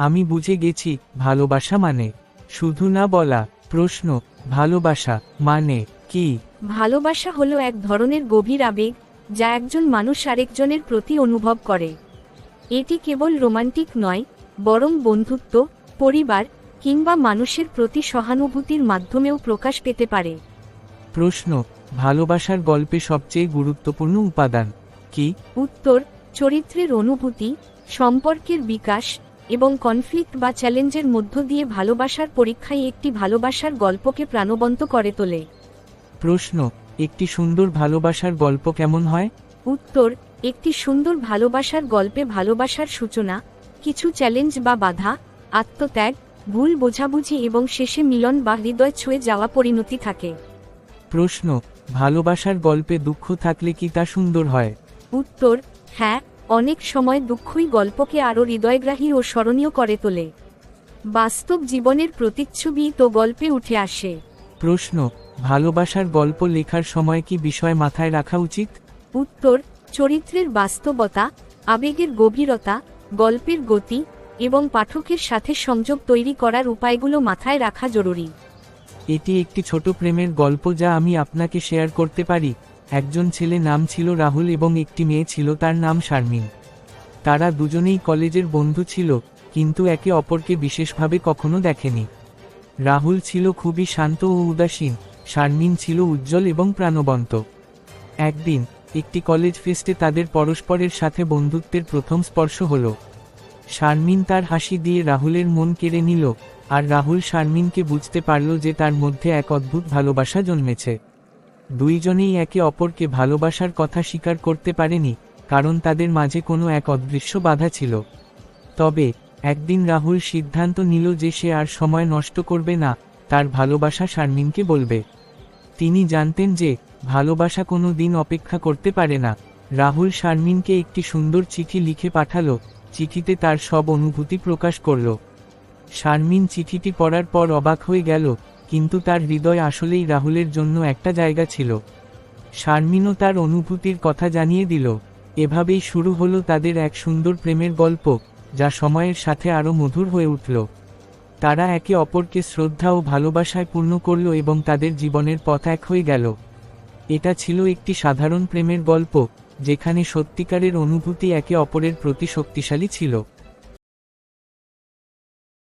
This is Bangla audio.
আমি বুঝে গেছি ভালোবাসা মানে। শুধু না বলা প্রশ্ন ভালোবাসা মানে কি? ভালোবাসা হলো এক ধরনের গভীর আবেগ যা একজন মানুষ আরেকজনের প্রতি অনুভব করে। এটি কেবল রোমান্টিক নয় বরং বন্ধুত্ব পরিবার কিংবা মানুষের প্রতি সহানুভূতির মাধ্যমেও প্রকাশ পেতে পারে। প্রশ্ন ভালোবাসার গল্পে সবচেয়ে গুরুত্বপূর্ণ উপাদান কি? উত্তর চরিত্রের অনুভূতি সম্পর্কের বিকাশ এবং কনফ্লিক্ট বা চ্যালেঞ্জের মধ্য দিয়ে ভালোবাসার পরীক্ষায় একটি ভালোবাসার গল্পকে প্রাণবন্ত করে তোলে। প্রশ্ন একটি সুন্দর ভালোবাসার গল্প কেমন হয়? উত্তর একটি সুন্দর ভালোবাসার গল্পে ভালোবাসার সূচনা কিছু চ্যালেঞ্জ বা বাধা আত্মত্যাগ ভুল বোঝাবুঝি এবং শেষে মিলন বা হৃদয় ছুঁয়ে যাওয়া পরিণতি থাকে। প্রশ্ন ভালোবাসার গল্পে দুঃখ থাকলে কি তা সুন্দর হয়? উত্তর হ্যাঁ অনেক সময় দুঃখই গল্পকে আরও হৃদয়গ্রাহী ও স্মরণীয় করে তোলে। বাস্তব জীবনের প্রতিচ্ছবি তো গল্পে উঠে আসে। প্রশ্ন ভালোবাসার গল্প লেখার সময় কি বিষয় মাথায় রাখা উচিত? উত্তর চরিত্রের বাস্তবতা আবেগের গভীরতা গল্পের গতি এবং পাঠকের সাথে সংযোগ তৈরি করার উপায়গুলো মাথায় রাখা জরুরি। এটি একটি ছোট প্রেমের গল্প যা আমি আপনাকে শেয়ার করতে পারি। একজন ছেলে নাম ছিল রাহুল এবং একটি মেয়ে ছিল তার নাম শারমিন। তারা দুজনেই কলেজের বন্ধু ছিল, কিন্তু একে অপরকে বিশেষভাবে কখনো দেখেনি। রাহুল ছিল খুবই শান্ত ও উদাসীন, শারমিন ছিল উজ্জ্বল এবং প্রাণবন্ত। একদিন, একটি কলেজ ফেস্টে তাদের পরস্পরের সাথে বন্ধুত্বের প্রথম স্পর্শ হল। শারমিন তার হাসি দিয়ে রাহুলের মন কেড়ে নিল, আর রাহুল শারমিনকে বুঝতে পারল যে তার মধ্যে এক অদ্ভুত ভালোবাসা জন্মেছে। দুইজনেই একে অপরকে ভালোবাসার কথা স্বীকার করতে পারেনি, কারণ তাদের মাঝে কোনো এক অদৃশ্য বাধা ছিল। তবে, একদিন রাহুল সিদ্ধান্ত নিল যে সে আর সময় নষ্ট করবে না, তার ভালোবাসা শারমিনকে বলবে। তিনি জানতেন যে, ভালোবাসা কোনো দিন অপেক্ষা করতে পারে না। রাহুল শারমিনকে একটি সুন্দর চিঠি লিখে পাঠালো, চিঠিতে তার সব অনুভূতি প্রকাশ করল। শারমিন চিঠিটি পড়ার পর অবাক হয়ে গেল কিন্তু তার হৃদয় আসলেই রাহুলের জন্য একটা জায়গা ছিল। শারমিনও তার অনুভূতির কথা জানিয়ে দিল। এভাবেই শুরু হলো তাদের এক সুন্দর প্রেমের গল্প, যা সময়ের সাথে আরও মধুর হয়ে উঠল। তারা একে অপরকে শ্রদ্ধা ও ভালোবাসায় পূর্ণ করল এবং তাদের জীবনের পথ এক হয়ে গেল। এটা ছিল একটি সাধারণ প্রেমের গল্প, যেখানে সত্যিকারের অনুভূতি একে অপরের প্রতি শক্তিশালী ছিল।